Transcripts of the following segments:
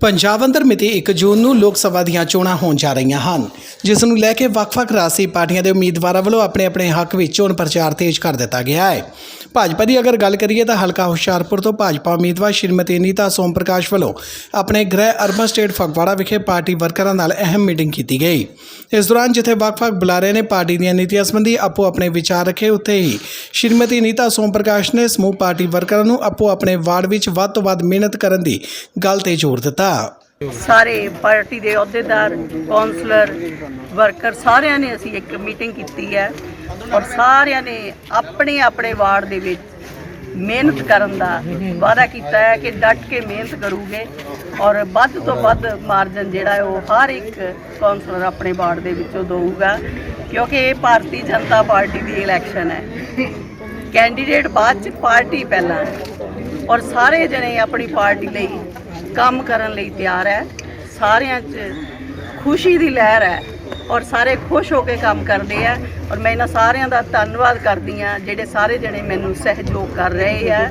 ਪੰਜਾਬ ਅੰਦਰ ਮਿਤੀ 1 ਜੂਨ ਨੂੰ ਲੋਕ ਸਭਾ ਦੀਆਂ ਚੋਣਾਂ ਹੋਣ ਜਾ ਰਹੀਆਂ ਹਨ, ਜਿਸ ਨੂੰ ਲੈ ਕੇ ਵੱਖ-ਵੱਖ ਰਾਜਸੀ ਪਾਰਟੀਆਂ ਦੇ ਉਮੀਦਵਾਰਾਂ ਵੱਲੋਂ ਆਪਣੇ-ਆਪਣੇ ਹੱਕ ਵਿੱਚ ਚੋਣ ਪ੍ਰਚਾਰ ਤੇਜ਼ ਕਰ ਦਿੱਤਾ ਗਿਆ ਹੈ। ਭਾਜਪਾ ਦੀ ਅਗਰ ਗੱਲ ਕਰੀਏ ਤਾਂ ਹਲਕਾ ਹੁਸ਼ਿਆਰਪੁਰ ਤੋਂ ਭਾਜਪਾ ਉਮੀਦਵਾਰ ਸ਼੍ਰੀਮਤੀ ਨੀਤਾ ਸੋਮ ਪ੍ਰਕਾਸ਼ ਵੱਲੋਂ ਆਪਣੇ ਗ੍ਰਹਿ ਅਰਬਨ ਸਟੇਟ ਫਗਵਾੜਾ ਵਿਖੇ ਪਾਰਟੀ ਵਰਕਰਾਂ ਨਾਲ ਅਹਿਮ ਮੀਟਿੰਗ ਕੀਤੀ ਗਈ। ਇਸ ਦੌਰਾਨ ਜਿੱਥੇ ਵੱਖ-ਵੱਖ ਬੁਲਾਰੇ ਨੇ ਪਾਰਟੀ ਦੀਆਂ ਨੀਤੀਆਂ ਸੰਬੰਧੀ ਆਪੋ ਆਪਣੇ ਵਿਚਾਰ ਰੱਖੇ, ਉੱਥੇ ਹੀ ਸ਼੍ਰੀਮਤੀ ਨੀਤਾ ਸੋਮ ਪ੍ਰਕਾਸ਼ ਨੇ ਸਮੂਹ ਪਾਰਟੀ ਵਰਕਰਾਂ ਨੂੰ ਆਪੋ ਆਪਣੇ ਵਾਰਡ ਵਿੱਚ ਵੱਧ ਤੋਂ ਵੱਧ ਮਿਹਨਤ ਕਰਨ ਦੀ ਗੱਲ ਤੇ ਜ਼ੋਰ ਦਿੱਤਾ। ਸਾਰੇ ਪਾਰਟੀ ਦੇ ਅਹੁਦੇਦਾਰ, ਕੌਂਸਲਰ, ਵਰਕਰ ਸਾਰਿਆਂ ਨੇ ਅਸੀਂ ਇੱਕ ਮੀਟਿੰਗ ਕੀਤੀ ਹੈ। ਔਰ ਸਾਰਿਆਂ ਨੇ ਆਪਣੇ ਆਪਣੇ ਵਾਰਡ ਦੇ ਵਿੱਚ ਮਿਹਨਤ ਕਰਨ ਦਾ ਵਾਅਦਾ ਕੀਤਾ ਹੈ ਕਿ ਡਟ ਕੇ ਮਿਹਨਤ ਕਰੂਗੇ ਔਰ ਵੱਧ ਤੋਂ ਵੱਧ ਮਾਰਜਨ ਜਿਹੜਾ ਉਹ ਹਰ ਇੱਕ ਕੌਂਸਲਰ ਆਪਣੇ ਵਾਰਡ ਦੇ ਵਿੱਚੋਂ ਦਊਗਾ, ਕਿਉਂਕਿ ਇਹ ਭਾਰਤੀ ਜਨਤਾ ਪਾਰਟੀ ਦੀ ਇਲੈਕਸ਼ਨ ਹੈ। ਕੈਂਡੀਡੇਟ ਬਾਅਦ ਚ ਪਾਰਟੀ ਪਹਿਲਾਂ ਔਰ ਸਾਰੇ ਜਣੇ ਆਪਣੀ ਪਾਰਟੀ ਲਈ ਕੰਮ ਕਰਨ ਲਈ ਤਿਆਰ ਹੈ। ਸਾਰਿਆਂ 'ਚ ਖੁਸ਼ੀ ਦੀ ਲਹਿਰ ਹੈ ਔਰ ਸਾਰੇ ਖੁਸ਼ ਹੋ ਕੇ ਕੰਮ ਕਰਦੇ ਆ। ਔਰ ਮੈਂ ਇਹਨਾਂ ਸਾਰਿਆਂ ਦਾ ਧੰਨਵਾਦ ਕਰਦੀ ਆ, ਜਿਹੜੇ ਸਾਰੇ ਜਣੇ ਮੈਨੂੰ ਸਹਿਯੋਗ ਕਰ ਰਹੇ ਆ,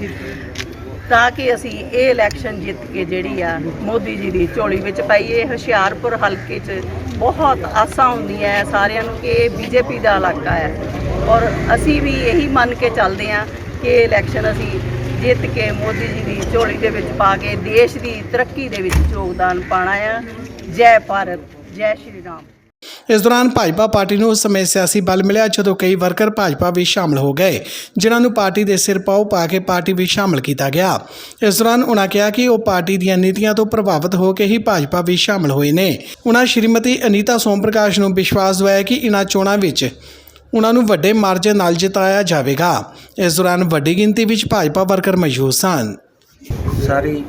ਤਾਂ ਕਿ ਅਸੀਂ ਇਹ ਇਲੈਕਸ਼ਨ ਜਿੱਤ ਕੇ ਜਿਹੜੀ ਆ, ਮੋਦੀ ਜੀ ਦੀ ਝੋਲੀ ਵਿੱਚ ਪਾਈਏ। ਹੁਸ਼ਿਆਰਪੁਰ ਹਲਕੇ 'ਚ ਬਹੁਤ ਆਸਾਂ ਹੁੰਦੀਆਂ ਹੈ ਸਾਰਿਆਂ ਨੂੰ ਕਿ ਇਹ ਬੀਜੇਪੀ ਦਾ ਇਲਾਕਾ ਹੈ ਔਰ ਅਸੀਂ ਵੀ ਇਹੀ ਮੰਨ ਕੇ ਚੱਲਦੇ ਆ ਕਿ ਇਹ ਇਲੈਕਸ਼ਨ ਅਸੀਂ ਜਿੱਤ ਕੇ ਮੋਦੀ ਜੀ ਦੀ ਝੋਲੀ ਦੇ ਵਿੱਚ ਪਾ ਕੇ ਦੇਸ਼ ਦੀ ਤਰੱਕੀ ਦੇ ਵਿੱਚ ਯੋਗਦਾਨ ਪਾਣਾ ਆ। ਜੈ ਭਾਰਤ, ਜੈ ਸ਼੍ਰੀ ਰਾਮ। ਇਸ ਦੌਰਾਨ ਭਾਜਪਾ ਪਾਰਟੀ ਨੂੰ ਉਸ ਸਮੇਂ ਸਿਆਸੀ ਬਲ ਮਿਲਿਆ ਜਦੋਂ ਕਈ ਵਰਕਰ ਭਾਜਪਾ ਵਿੱਚ ਸ਼ਾਮਲ ਹੋ ਗਏ, ਜਿਨ੍ਹਾਂ ਨੂੰ ਪਾਰਟੀ ਦੇ ਸਿਰ ਪਾਉ ਪਾ ਕੇ ਪਾਰਟੀ ਵਿੱਚ ਸ਼ਾਮਲ ਕੀਤਾ ਗਿਆ। ਇਸ ਦੌਰਾਨ ਉਨ੍ਹਾਂ ਕਿਹਾ ਕਿ ਉਹ ਪਾਰਟੀ ਦੀਆਂ ਨੀਤੀਆਂ ਤੋਂ ਪ੍ਰਭਾਵਿਤ ਹੋ ਕੇ ਹੀ ਭਾਜਪਾ ਵਿੱਚ ਸ਼ਾਮਲ ਹੋਏ ਨੇ। ਉਨ੍ਹਾਂ ਸ਼੍ਰੀਮਤੀ ਅਨੀਤਾ ਸੋਮ ਪ੍ਰਕਾਸ਼ ਨੂੰ ਵਿਸ਼ਵਾਸ ਦਿਵਾਇਆ ਕਿ ਇਨ੍ਹਾਂ ਚੋਣਾਂ ਵਿੱਚ ਉਨ੍ਹਾਂ ਨੂੰ ਵੱਡੇ ਮਾਰਜਨ ਨਾਲ ਜਿਤਾਇਆ ਜਾਵੇਗਾ। ਇਸ ਦੌਰਾਨ ਵੱਡੀ ਗਿਣਤੀ ਵਿੱਚ ਭਾਜਪਾ ਵਰਕਰ ਮੌਜੂਦ ਸਨ। ਸਾਰੀ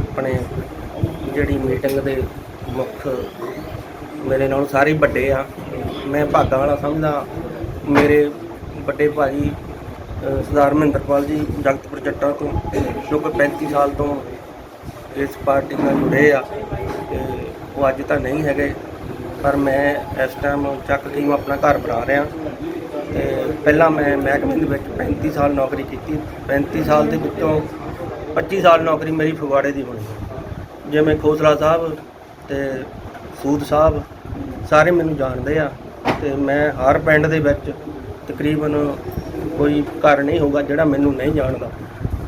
ਆਪਣੇ ਜਿਹੜੀ ਮੀਟਿੰਗ ਦੇ ਮੁੱਖ ਮੇਰੇ ਨਾਲ ਸਾਰੇ ਵੱਡੇ ਆ। ਮੈਂ ਭਾਗਾਂ ਵਾਲਾ ਸਮਝਦਾ। ਮੇਰੇ ਵੱਡੇ ਭਾਜੀ ਅ, ਸਰਦਾਰ ਮਹਿੰਦਰਪਾਲ ਜੀ ਜਗਤਪੁਰ ਜੱਟਾਂ ਤੋਂ ਜੋ ਕਿ 35 ਸਾਲ ਤੋਂ ਇਸ ਪਾਰਟੀ ਨਾਲ ਜੁੜੇ ਆ ਤੇ ਉਹ ਅੱਜ ਤਾਂ ਨਹੀਂ ਹੈਗੇ ਪਰ ਮੈਂ ਇਸ ਟਾਈਮ ਚੱਕ ਕੇ ਆਪਣਾ ਘਰ ਬਣਾ ਰਿਹਾ। ਤੇ ਪਹਿਲਾਂ ਮੈਂ ਮਹਿਕਮੇ ਦੇ ਵਿੱਚ 35 ਸਾਲ ਨੌਕਰੀ ਕੀਤੀ। 35 ਸਾਲ ਦੇ ਵਿੱਚੋਂ 25 ਸਾਲ ਨੌਕਰੀ ਮੇਰੀ ਫਗਵਾੜੇ ਦੀ ਹੋਣੀ। ਜਿਵੇਂ ਖੋਸਲਾ ਸਾਹਿਬ ਤੇ ਸੂਦ ਸਾਹਿਬ ਸਾਰੇ ਮੈਨੂੰ ਜਾਣਦੇ ਆ ਤੇ ਮੈਂ ਹਰ ਪਿੰਡ ਦੇ ਵਿੱਚ ਤਕਰੀਬਨ ਕੋਈ ਘਰ ਨਹੀਂ ਹੋਊਗਾ ਜਿਹੜਾ ਮੈਨੂੰ ਨਹੀਂ ਜਾਣਦਾ।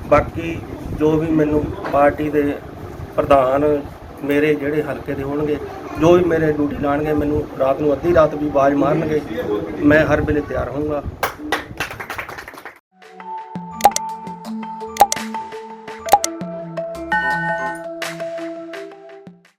ਬਾਕੀ ਜੋ ਵੀ ਮੈਨੂੰ ਪਾਰਟੀ ਦੇ ਪ੍ਰਧਾਨ ਮੇਰੇ ਜਿਹੜੇ ਹਲਕੇ ਦੇ ਹੋਣਗੇ, ਜੋ ਵੀ ਮੇਰੇ ਡਿਊਟੀ ਲਾਣਗੇ, ਮੈਨੂੰ ਰਾਤ ਨੂੰ ਅੱਧੀ ਰਾਤ ਵੀ ਆਵਾਜ਼ ਮਾਰਨਗੇ, ਮੈਂ ਹਰ ਵੇਲੇ ਤਿਆਰ ਹੋਊਂਗਾ।